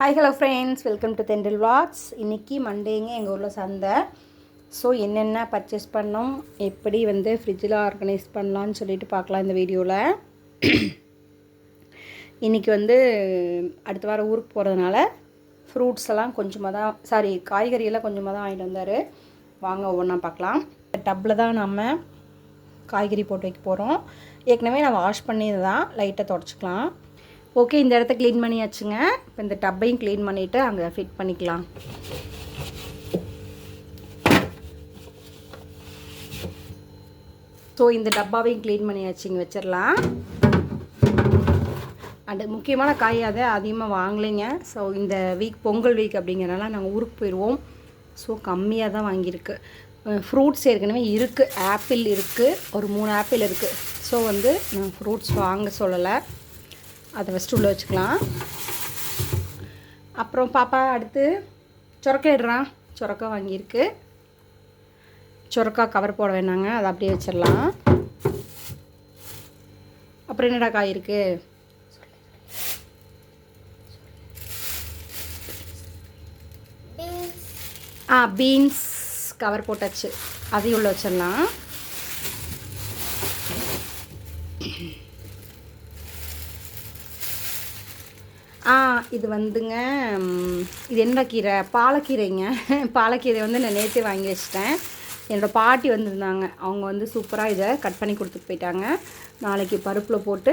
Hi hello friends welcome to தெண்டில் வாட்ஸ் இன்றைக்கி மண்டேங்க எங்கள் ஊரில் சந்தை. ஸோ என்னென்ன பர்ச்சேஸ் பண்ணோம்? எப்படி வந்து ஃப்ரிட்ஜில் ஆர்கனைஸ் பண்ணலான்னு சொல்லிட்டு பார்க்கலாம் இந்த வீடியோவில் இன்றைக்கி வந்து அடுத்த வாரம் ஊருக்கு போகிறதுனால ஃப்ரூட்ஸ் எல்லாம் கொஞ்சமாக தான் சாரி காய்கறியெல்லாம் கொஞ்சமாக தான் வாங்கிட்டு வந்தார். வாங்க ஒவ்வொன்றா பார்க்கலாம். டப்பில் தான் நம்ம காய்கறி போட்டு வைக்க போகிறோம் ஏற்கனவே நான் வாஷ் பண்ணியது தான். லைட்டாக தொடச்சிக்கலாம். ஓகே இந்த இடத்த க்ளீன் பண்ணியாச்சுங்க. இப்போ இந்த டப்பையும் க்ளீன் பண்ணிவிட்டு அங்கே ஃபிட் பண்ணிக்கலாம். ஸோ இந்த டப்பாவையும் க்ளீன் பண்ணியாச்சுங்க வச்சிடலாம் அண்டு முக்கியமான காய் அதை அதிகமாக வாங்கலைங்க. ஸோ இந்த வீக் பொங்கல் வீக் அப்படிங்கிறனால நாங்கள் ஊருக்கு போயிடுவோம் ஸோ கம்மியாக தான் வாங்கியிருக்கு. ஃப்ரூட்ஸ் ஏற்கனவே இருக்குது ஆப்பிள் இருக்குது ஒரு மூணு ஆப்பிள் இருக்குது ஸோ வந்து நான் ஃப்ரூட்ஸ் வாங்க சொல்லலை. அதை ஃபஸ்ட்டு உள்ளே வச்சுக்கலாம். அப்புறம் பாப்பா அடுத்து சுரக்கா இடுறான் சுரக்கா வாங்கியிருக்கு. சுரக்கா கவர் போட வேணாங்க. அதை அப்படியே வச்சிடலாம். அப்புறம் என்னடா காய் இருக்கு? ஆ பீன்ஸ் கவர் போட்டாச்சு. அதையும் உள்ள வச்சிடலாம் ஆ இது வந்துங்க இது என்ன கீரை? பாலக்கீரைங்க. பாலக்கீரை வந்து நான் நேற்றே வாங்கி வச்சிட்டேன். என்னோடய பாட்டி வந்திருந்தாங்க. அவங்க வந்து சூப்பராக இதை கட் பண்ணி கொடுத்துட்டு போயிட்டாங்க. நாளைக்கு பருப்பில் போட்டு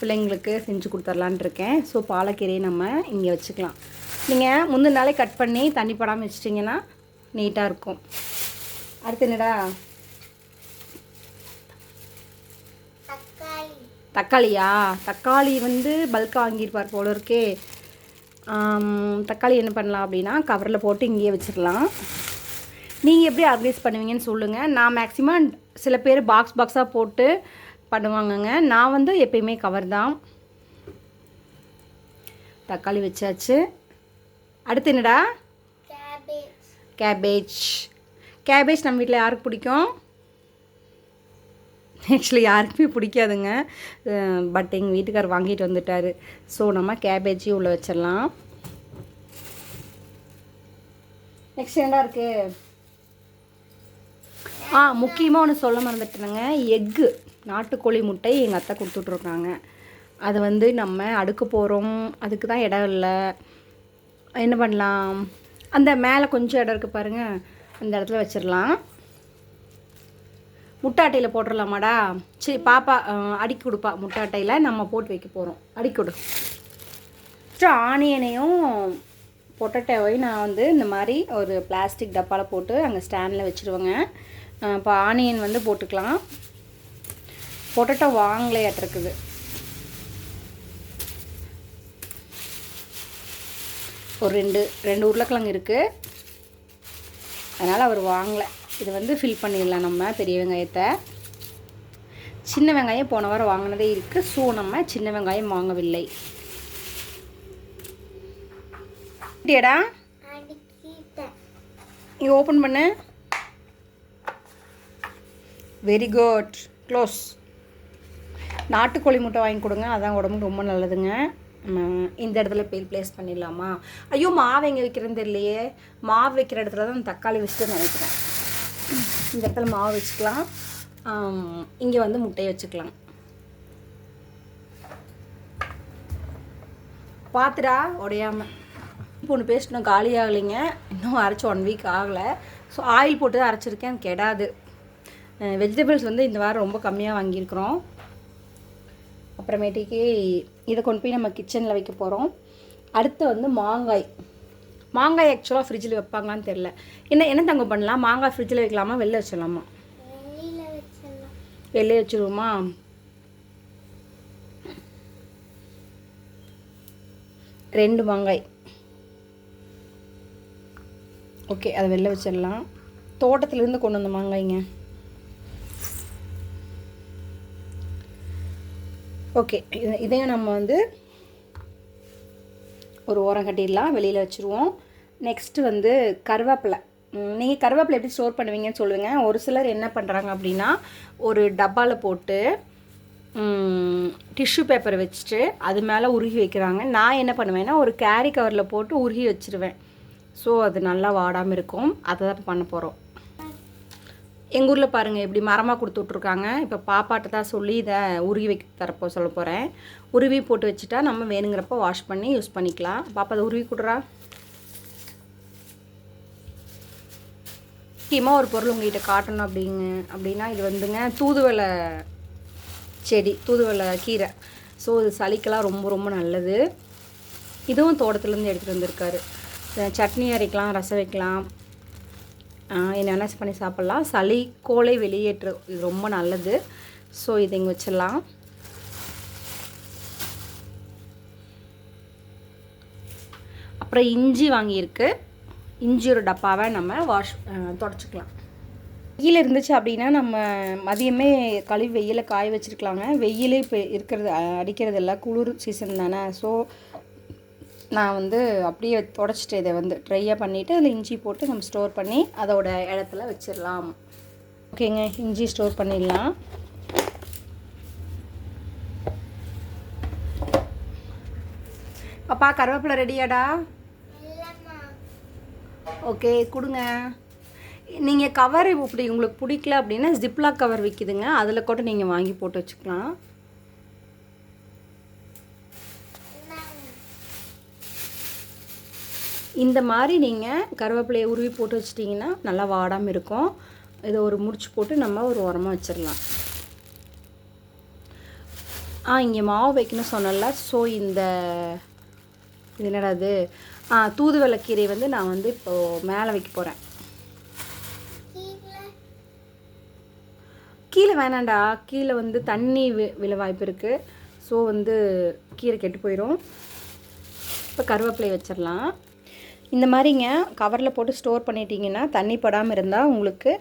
பிள்ளைங்களுக்கு செஞ்சு கொடுத்துர்லான் இருக்கேன். ஸோ பாலக்கீரையை நம்ம இங்கே வச்சுக்கலாம். நீங்கள் முந்தின நாளே கட் பண்ணி தண்ணி படாமல் வச்சிட்டிங்கன்னா நீட்டாக இருக்கும். அடுத்து என்னடா? தக்காளியா? தக்காளி வந்து பல்காக வாங்கியிருப்பார் போல இருக்கே. தக்காளி என்ன பண்ணலாம் அப்படின்னா கவரில் போட்டு இங்கேயே வச்சிடலாம். நீங்கள் எப்படி ஆர்கனைஸ் பண்ணுவீங்கன்னு சொல்லுங்கள் நான் மேக்ஸிமம் சில பேர் பாக்ஸ் பாக்ஸாக போட்டு பண்ணுவாங்கங்க. நான் வந்து எப்பயுமே கவர் தான். தக்காளி வச்சாச்சு. அடுத்து என்னடா? கேபேஜ் கேபேஜ் நம்ம வீட்டில் யாருக்கு பிடிக்கும்? ஆக்சுவலி யாருக்குமே பிடிக்காதுங்க. பட் எங்கள் வீட்டுக்கார் வாங்கிட்டு வந்துட்டார். ஸோ நம்ம கேபேஜி உள்ளே வச்சிடலாம். நெக்ஸ்ட் என்ன இருக்குது ஆ முக்கியமாக ஒன்று சொல்ல மறந்துட்டேனுங்க. எக்கு நாட்டுக்கோழி முட்டை எங்கள் அத்தை கொடுத்துட்ருக்காங்க. அது வந்து நம்ம அடுக்க போகிறோம் அதுக்கு தான் இடம் இல்லை. என்ன பண்ணலாம்? அந்த மேலே கொஞ்சம் இடம் இருக்குது பாருங்கள் அந்த இடத்துல வச்சிடலாம். முட்டாட்டையில் போட்டுடலாமாடா சரி பாப்பா அஹ், அடுக்கி கொடுப்பா. முட்டாட்டையில் நம்ம போட்டு வைக்க போகிறோம் அடுக்கி கொடு. ஃபஸ்ட்டு ஆனியனையும் பொட்டட்டோவையும் நான் வந்து இந்த மாதிரி ஒரு பிளாஸ்டிக் டப்பாவில் போட்டு அங்கே ஸ்டாண்டில் வச்சுருவேங்க. இப்போ ஆனியன் வந்து போட்டுக்கலாம். பொட்டட்டோ வாங்கலையாட்டிருக்குது ஒரு ரெண்டு ரெண்டு உருளைக்கிழங்கு இருக்குது அதனால் அவர் வாங்கலை. இது வந்து ஃபில் பண்ணிடலாம் நம்ம பெரிய வெங்காயத்தை. சின்ன வெங்காயம் போன வாரம் வாங்கினதே இருக்குது ஸோ நம்ம சின்ன வெங்காயம் வாங்கவில்லை. டேடா இங்கே ஓப்பன் பண்ணு. வெரி குட் க்ளோஸ் நாட்டுக்கோழி முட்டை வாங்கி கொடுங்க. அதான் உடம்புக்கு ரொம்ப நல்லதுங்க. நம்ம இந்த இடத்துல போய் ப்ளேஸ் பண்ணிடலாமா? ஐயோ மாவு எங்கே வைக்கிறேன்னு தெரியலையே. மாவு வைக்கிற இடத்துல தான் தக்காளி வச்சுட்டு நினைக்கிறேன். இந்த இடத்துல மாவு வச்சுக்கலாம். இங்கே வந்து முட்டையை வச்சுக்கலாம். பார்த்துடா உடையாமல் இப்போ ஒன்று பேஸ்ட் காலி ஆகலைங்க. இன்னும் அரைச்சி ஒன் வீக் ஆகலை. ஸோ ஆயில் போட்டு தான் அரைச்சிருக்கேன் கெடாது. வெஜிடபிள்ஸ் வந்து இந்த வாரம் ரொம்ப கம்மியாக வாங்கியிருக்கிறோம். அப்புறமேட்டுக்கு இதை கொண்டு போய் நம்ம கிச்சனில் வைக்க போகிறோம் அடுத்து வந்து மாங்காய். மாங்காய் ஆக்சுவலாக ஃப்ரிட்ஜில் வைப்பாங்களான்னு தெரில என்ன என்ன தங்க பண்ணலாம்? மாங்காய் ஃப்ரிட்ஜில் வைக்கலாமா? வெளில வச்சிடலாமா? வெளியே வச்சுருவோமா? ரெண்டு மாங்காய். ஓகே அதை வெளில வச்சிடலாம். தோட்டத்துலேருந்து கொண்டு வந்த மாங்காய்ங்க. ஓகே இது இதையும் நம்ம வந்து ஒரு ஓரம் கட்டிடலாம் வெளியில் வச்சுருவோம். நெக்ஸ்ட்டு வந்து கருவேப்பிலை. நீங்கள் கருவேப்பிலை எப்படி ஸ்டோர் பண்ணுவீங்கன்னு சொல்லுங்கள் ஒரு சிலர் என்ன பண்ணுறாங்க அப்படின்னா ஒரு டப்பாவில் போட்டு டிஷ்யூ பேப்பரை வச்சுட்டு அது மேலே உருகி வைக்கிறாங்க. நான் என்ன பண்ணுவேன்னா ஒரு கேரி கவரில் போட்டு உருகி வச்சுருவேன். ஸோ அது நல்லா வாடாமல் இருக்கும். அதை தான் பண்ண போகிறோம் எங்கள் ஊரில் பாருங்கள் எப்படி மரமாக கொடுத்து விட்ருக்காங்க இப்போ பாப்பாட்ட தான் சொல்லி இதை உருகி வைக்க தரப்போ சொல்ல போகிறேன் உருவி போட்டு வச்சுட்டா நம்ம வேணுங்கிறப்ப வாஷ் பண்ணி யூஸ் பண்ணிக்கலாம். பாப்பா அதை உருவி கொடுறா. முக்கியமாக ஒரு பொருள் உங்ககிட்ட காட்டணும் அப்படிங்க அப்படின்னா இது வந்துங்க தூதுவளை செடி தூதுவளை கீரை. ஸோ இது சளிக்கெல்லாம் ரொம்ப ரொம்ப நல்லது. இதுவும் தோட்டத்துலேருந்து எடுத்துகிட்டு வந்திருக்காரு. சட்னி அரைக்கலாம் ரசம் வைக்கலாம். என்னென்ன பண்ணி சாப்பிட்லாம். சளி கோலை வெளியேற்று இது ரொம்ப நல்லது. ஸோ இதை இங்கே வச்சிடலாம். அப்புறம் இஞ்சி வாங்கியிருக்கு. இஞ்சி ஒரு டப்பாவை நம்ம வாஷ் தொடச்சிக்கலாம். வெயில் இருந்துச்சு அப்படின்னா நம்ம மதியமே கழுவி வெயிலில் காய வச்சுருக்கலாங்க. வெயிலே இப்போ இருக்கிறது அடிக்கிறது இல்லை குளிர் சீசன் தானே. ஸோ நான் வந்து அப்படியே தொடச்சிட்டு இதை வந்து ட்ரையாக பண்ணிவிட்டு அதில் இஞ்சி போட்டு நம்ம ஸ்டோர் பண்ணி அதோட இடத்துல வச்சிடலாம். ஓகேங்க இஞ்சி ஸ்டோர் பண்ணிடலாம். பாப்பா கருவேப்பிலை ரெடியாடா ஓகே கொடுங்க. நீங்கள் கவர் இப்படி உங்களுக்கு பிடிக்கல அப்படின்னா ஜிப்லாக் கவர் விற்கிதுங்க அதில் கூட நீங்கள் வாங்கி போட்டு வச்சுக்கலாம். இந்த மாதிரி நீங்கள் கருவேப்பிலையை உருவி போட்டு வச்சிட்டிங்கன்னா நல்லா வாடாமல் இருக்கும். இதை ஒரு முடிச்சு போட்டு நம்ம ஒரு உரமாக வச்சிடலாம் ஆ இங்கே மாவு வைக்கணும் சொன்னல ஸோ இந்த இது என்னடா இது? ஆ தூதுவளை கீரை வந்து நான் வந்து இப்போது மேலே வைக்க போகிறேன் கீழே வேணாண்டா கீழே வந்து தண்ணி வி விழ வாய்ப்பு இருக்குது ஸோ வந்து கீரை கெட்டு போயிடும் இப்போ கருவேப்பிலை வச்சிடலாம் இந்த மாதிரிங்க கவரில் போட்டு ஸ்டோர் பண்ணிட்டீங்கன்னா தண்ணி படாமல் இருந்தால் உங்களுக்கு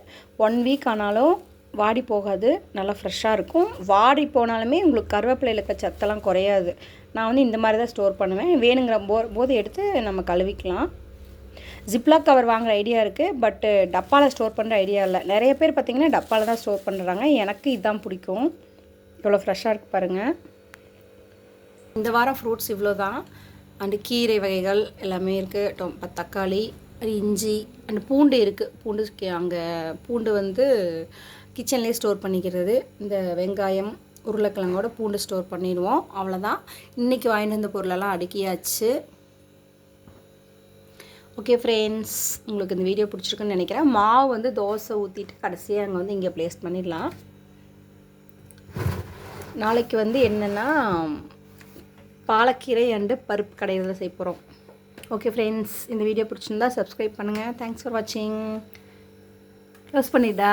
ஒன் வீக் ஆனாலும் வாடி போகாது நல்லா ஃப்ரெஷ்ஷாக இருக்கும். வாடி போனாலுமே உங்களுக்கு கருவேப்பிலையில் இருக்க சத்தெல்லாம் குறையாது. நான் வந்து இந்த மாதிரி தான் ஸ்டோர் பண்ணுவேன். வேணுங்கிற போ போது எடுத்து நம்ம கழுவிக்கலாம். ஜிப்லாக் கவர் வாங்குற ஐடியா இருக்குது பட்டு டப்பாவில் ஸ்டோர் பண்ணுற ஐடியா இல்லை. நிறைய பேர் பார்த்திங்கன்னா டப்பாவில் தான் ஸ்டோர் பண்ணுறாங்க எனக்கு இதுதான் பிடிக்கும். இவ்வளோ ஃப்ரெஷ்ஷாக இருக்குது பாருங்கள் இந்த வாரம் ஃப்ரூட்ஸ் இவ்வளோ தான் அண்டு கீரை வகைகள் எல்லாமே இருக்குது டொ தக்காளி இஞ்சி அண்ட் பூண்டு இருக்குது பூண்டு அங்கே பூண்டு வந்து கிச்சன்லேயே ஸ்டோர் பண்ணிக்கிறது. இந்த வெங்காயம் உருளைக்கிழங்கோட பூண்டு ஸ்டோர் பண்ணிடுவோம். அவ்வளோதான். இன்றைக்கி வாங்கிட்டு வந்த பொருளெல்லாம் அடுக்கியாச்சு. ஓகே ஃப்ரெண்ட்ஸ் உங்களுக்கு இந்த வீடியோ பிடிச்சிருக்குன்னு நினைக்கிறேன். மாவு வந்து தோசை ஊற்றிட்டு கடைசியாக அங்கே வந்து இங்கே ப்ளேஸ் பண்ணிடலாம். நாளைக்கு வந்து என்னென்னா பாலக்கீரை அண்டு பருப்பு கடையில் செய்ய போகிறோம் ஓகே ஃப்ரெண்ட்ஸ் இந்த வீடியோ பிடிச்சிருந்தா சப்ஸ்கிரைப் பண்ணுங்கள் தேங்க்ஸ் ஃபார் வாட்சிங் க்ளோஸ் பண்ணிட்டா